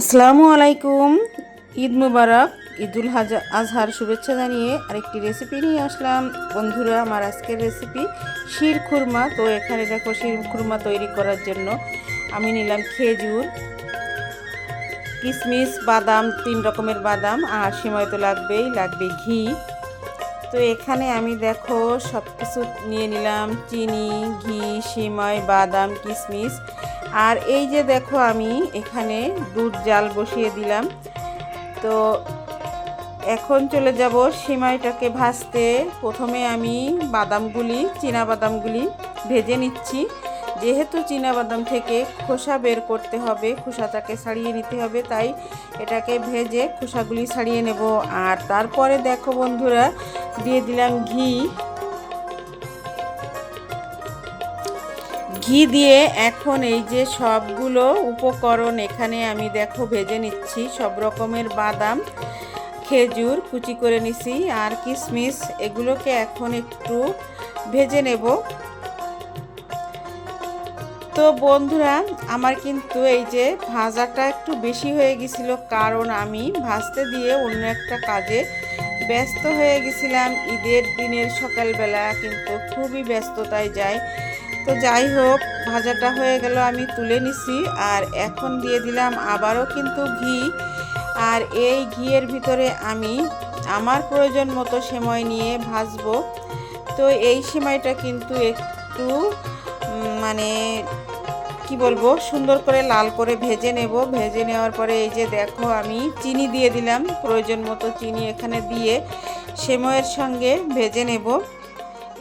আসসালামু আলাইকুম। ঈদ মুবারক, ঈদুল হাজা, আজহার শুভেচ্ছা জানিয়ে আরেকটি রেসিপি নিয়ে আসলাম। বন্ধুরা, আমার আজকের রেসিপি শির খুরমা। তো এখানে দেখো, শির খুরমা তৈরি করার জন্য আমি নিলাম খেজুর কিশমিশ বাদাম, তিন রকমের বাদাম, আর সময় তো লাগবেই, লাগবে ঘি। তো এখানে আমি দেখো সব কিছু নিয়ে নিলাম, চিনি, ঘি, সিমাই, বাদাম কিশমিশ আর এই যে দেখো আমি এখানে দুধ জাল বসিয়ে দিলাম। তো এখন চলে যাব সিমাইটাকে ভাজতে। প্রথমে আমি বাদামগুলি বাদামগুলি ভেজে নিচ্ছি। যেহেতু বাদাম থেকে খোসা বের করতে হবে, খোসাটাকে ছাড়িয়ে নিতে হবে, তাই এটাকে ভেজে খোসাগুলি ছাড়িয়ে নেব। আর তারপরে দেখো বন্ধুরা, দিয়ে দিলাম ঘি। ঘি দিয়ে এখন এই যে সবগুলো উপকরণ এখানে আমি দেখো ভেজে নিচ্ছি। সব রকমের বাদাম, খেজুর কুচি করে নিছি আর কিশমিশ, এগুলোকে এখন একটু ভেজে নেব। তো বন্ধুরা, আমার কিন্তু এই যে ভাজাটা একটু বেশি হয়ে গেছিল কারণ আমি ভাজতে দিয়ে অন্য একটা কাজে ব্যস্ত হয়ে গেছিলাম। ঈদের দিনের সকালবেলা কিন্তু খুবই ব্যস্ততায় যায় তো যাই হোক, ভাজাটা হয়ে গেল, আমি তুলে নিছি। আর এখন দিয়ে দিলাম আবারও কিন্তু ঘি। আর এই ঘিয়ের ভিতরে আমি আমার প্রয়োজন মতো সেময় নিয়ে ভাজবো। তো এই সেমাইটা কিন্তু একটু মানে কি বলব, সুন্দর করে লাল করে ভেজে নেব। ভেজে নেওয়ার পরে এই যে দেখো, আমি চিনি দিয়ে দিলাম। প্রয়োজন মতো চিনি এখানে দিয়ে সেময়ের সঙ্গে ভেজে নেব।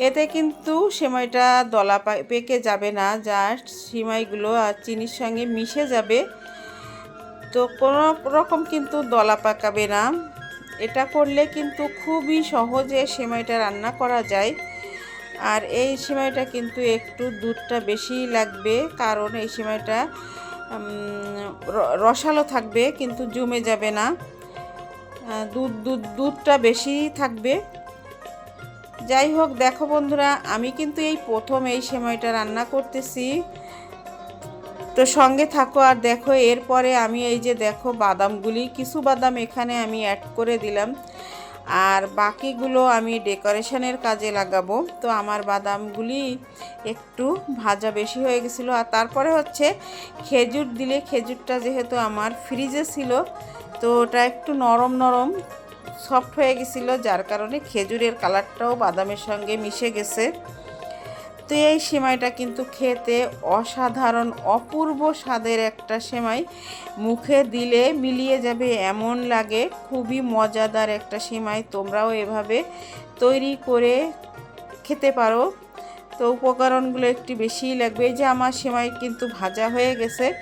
এতে কিন্তু সেমাইটা দলা পেকে যাবে না জাস্ট সিমাইগুলো আর চিনির সঙ্গে মিশে যাবে। তো কোনো রকম কিন্তু দলা পাকাবে না। এটা করলে কিন্তু খুবই সহজে সেমাইটা রান্না করা যায়। আর এই সিমাইটা কিন্তু একটু দুধটা বেশি লাগবে, কারণ এই সিমাইটা রসালো থাকবে, কিন্তু জমে যাবে না। দুধ দুধ, দুধটা বেশি থাকবে। যাই হোক, দেখো বন্ধুরা, আমি কিন্তু এই প্রথম এই সেমাইটা রান্না করতেছি। তো সঙ্গে থাকো আর দেখো, এরপরে আমি এই যে দেখো বাদামগুলি, কিছু বাদাম এখানে আমি অ্যাড করে দিলাম। আর বাকিগুলো আমি ডেকোরেশনের কাজে লাগাবো। তো আমার বাদামগুলি একটু ভাজা বেশি হয়ে গেছিল। আর তারপরে হচ্ছে খেজুর দিলে, খেজুরটা যেহেতু আমার ফ্রিজে ছিল, তো ওটা একটু নরম নরম সফট হয়ে গেছিল, যার কারণে খেজুরের কালারটাও বাদামের সঙ্গে মিশে গেছে। তো এই সেমাইটা কিন্তু খেতে অসাধারণ, অপূর্ব স্বাদের একটা সেমাই। মুখে দিলে মিলিয়ে যাবে, এমন লাগে, খুবই মজাদার একটা সেমাই। তোমরাও এভাবে তৈরি করে খেতে পারো। তো উপকরণগুলো একটু বেশিই লাগবে। যে আমার সেমাই কিন্তু ভাজা হয়ে গেছে।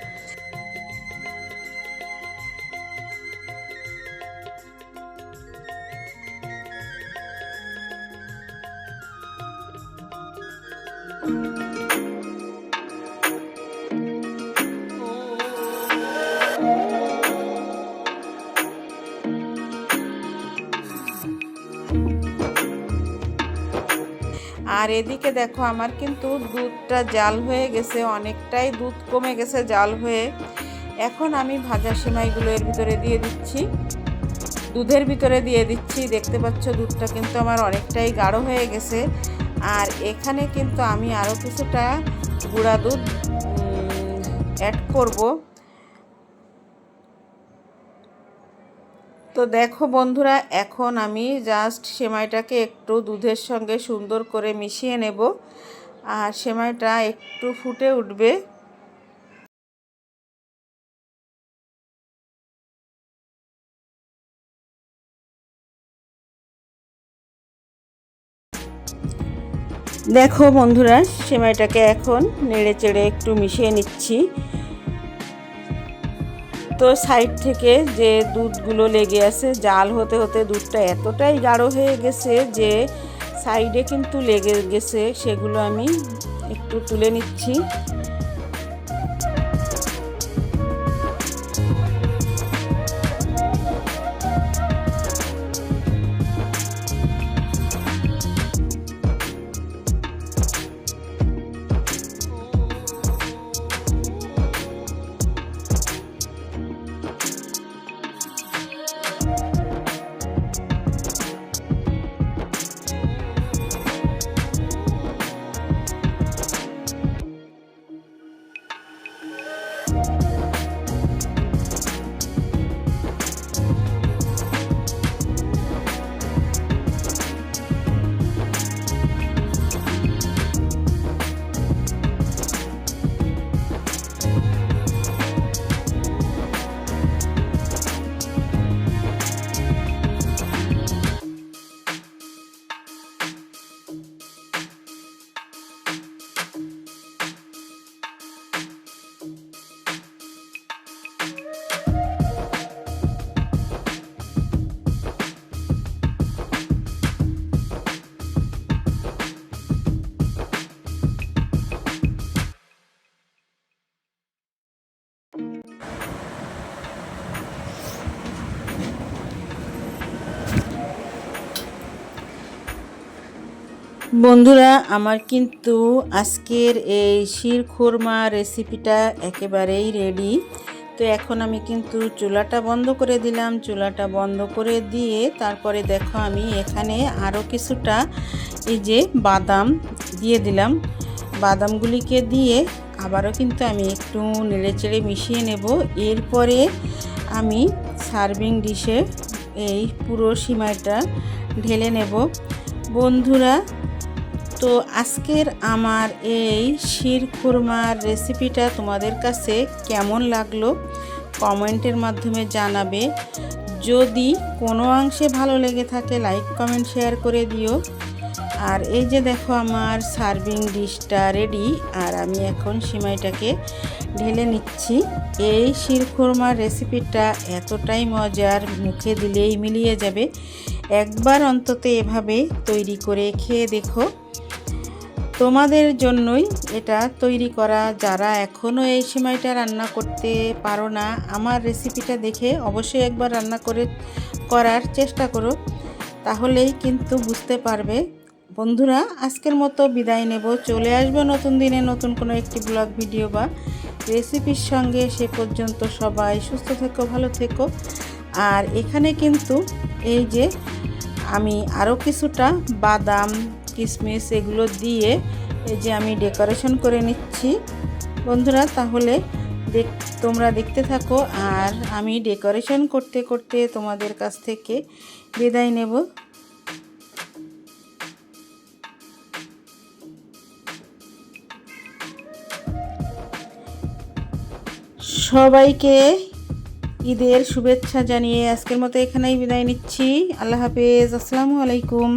আর এদিকে দেখো, আমার কিন্তু দুধটা জাল হয়ে গেছে, অনেকটাই দুধ কমে গেছে জাল হয়ে। এখন আমি ভাজা সেমাইগুলো এর ভিতরে দিয়ে দিচ্ছি। দুধের ভিতরে দিয়ে দিচ্ছি। দেখতে পাচ্ছ, দুধটা কিন্তু আমার অনেকটাই গাঢ় হয়ে গেছে। আর এখানে কিন্তু আমি আরও কিছুটা গুঁড়া দুধ অ্যাড করব। তো দেখো বন্ধুরা, এখন আমি জাস্ট সেমাইটাকে একটু দুধের সঙ্গে সুন্দর করে মিশিয়ে নেব। আর সেমাইটা একটু ফুটে উঠবে। দেখো বন্ধুরা, সেমাইটাকে এখন নেড়ে চেড়ে একটু মিশিয়ে নিচ্ছি। তো সাইড থেকে যে দুধগুলো লেগে আছে, জাল হতে হতে দুধটা এতটাই গাঢ় হয়ে গেছে যে সাইডে কিন্তু লেগে গেছে, সেগুলো আমি একটু তুলে নিচ্ছি। বন্ধুরা, আমার কিন্তু আজকের এই শির খুরমা রেসিপিটা একেবারেই রেডি তো এখন আমি কিন্তু চুলাটা বন্ধ করে দিলাম। চুলাটা বন্ধ করে দিয়ে তারপরে দেখো আমি এখানে আরও কিছুটা এই যে বাদাম দিয়ে দিলাম। বাদামগুলিকে দিয়ে আবারও কিন্তু আমি একটু নেড়েচেড়ে মিশিয়ে নেব। এরপরে আমি সার্ভিং ডিশে এই পুরো সিমাইটা ঢেলে নেব। বন্ধুরা তো আজকের আমার এই শির খুরমার রেসিপিটা তোমাদের কাছে কেমন লাগল? কমেন্টের মাধ্যমে জানাবে। যদি কোনো অংশে ভালো লেগে থাকে লাইক কমেন্ট শেয়ার করে দিও। আর এই যে দেখো আমার সার্ভিং ডিশটা রেডি আর আমি এখন সিমাইটাকে ঢেলে নিচ্ছি। এই শিরখোরমার রেসিপিটা এতটাই মজার মুখে দিলেই মিলিয়ে যাবে। একবার অন্তত এভাবে তৈরি করে খেয়ে দেখো। তোমাদের জন্যই এটা তৈরি করা। যারা এখনও এই সিমাইটা রান্না করতে পারো না, আমার রেসিপিটা দেখে অবশ্যই একবার রান্না করে করার চেষ্টা করো। তাহলেই কিন্তু বুঝতে পারবে। বন্ধুরা, আজকের মতো বিদায় নেব। চলে আসব নতুন দিনে নতুন কোনো একটি ব্লগ ভিডিও বা রেসিপির সঙ্গে। সে পর্যন্ত সবাই সুস্থ থেকো, ভালো থেকো। আর এখানে কিন্তু এই যে আমি আরও কিছুটা বাদাম কিশমিশ এগুলো দিয়ে এই যে আমি ডেকোরেশন করে নিচ্ছি। বন্ধুরা, তাহলে দেখ, তোমরা দেখতে থাকো আর আমি ডেকোরেশন করতে করতে তোমাদের কাছ থেকে বিদায় নেব। সবাইকে ঈদের শুভেচ্ছা জানিয়ে আজকের মতো এখানেই বিদায় নিচ্ছি। আল্লাহ হাফেজ। আসসালামু আলাইকুম।